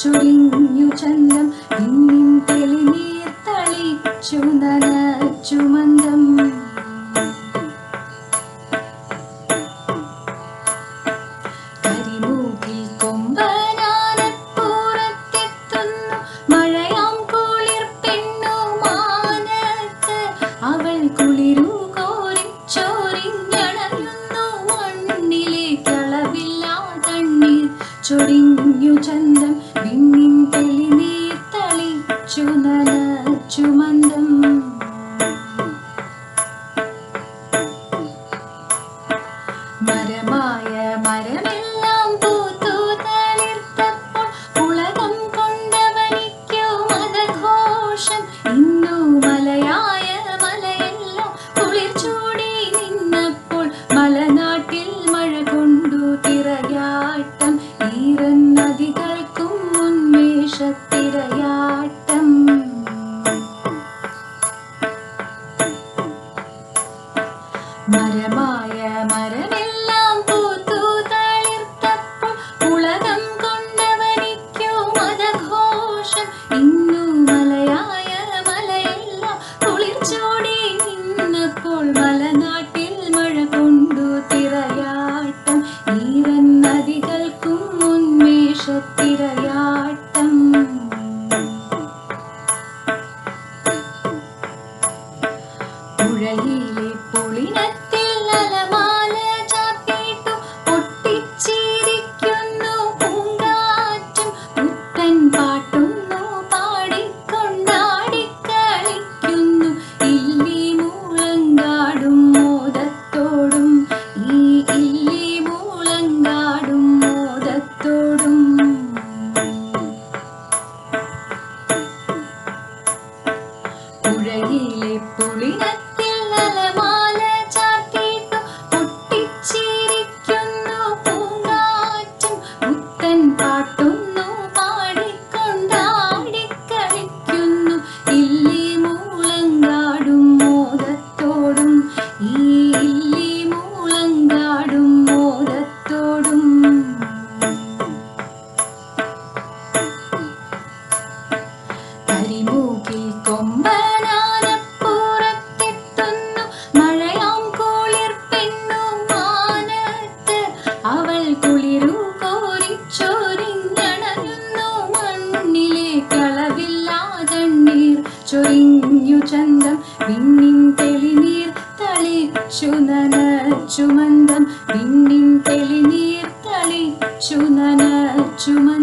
ചുടിഞ്ഞു ചന്ദം ഇന്നും തെളിനീർ തളിച്ചു നനച്ചു മന്ദം. കരിമൂക്കിൽ കുളിർ പെണ്ണു അവൾ കുളിരും ചൊടിഞ്ഞു ചന്ദ ஆட்டம் ஈரன் நதிகள்க்கும் உன்மேஷத்தை തിരയാട്ടം പുഴയിലെ പുളിനത്തി ചൊരിഞ്ഞു ചന്തം വിണ്ണിൻ തെളിനീർ തളിച്ചു നനച്ചു മന്ദം. വിണ്ണിൻ തെളിനീർ തളിച്ചു നനച്ചു മന്ദം.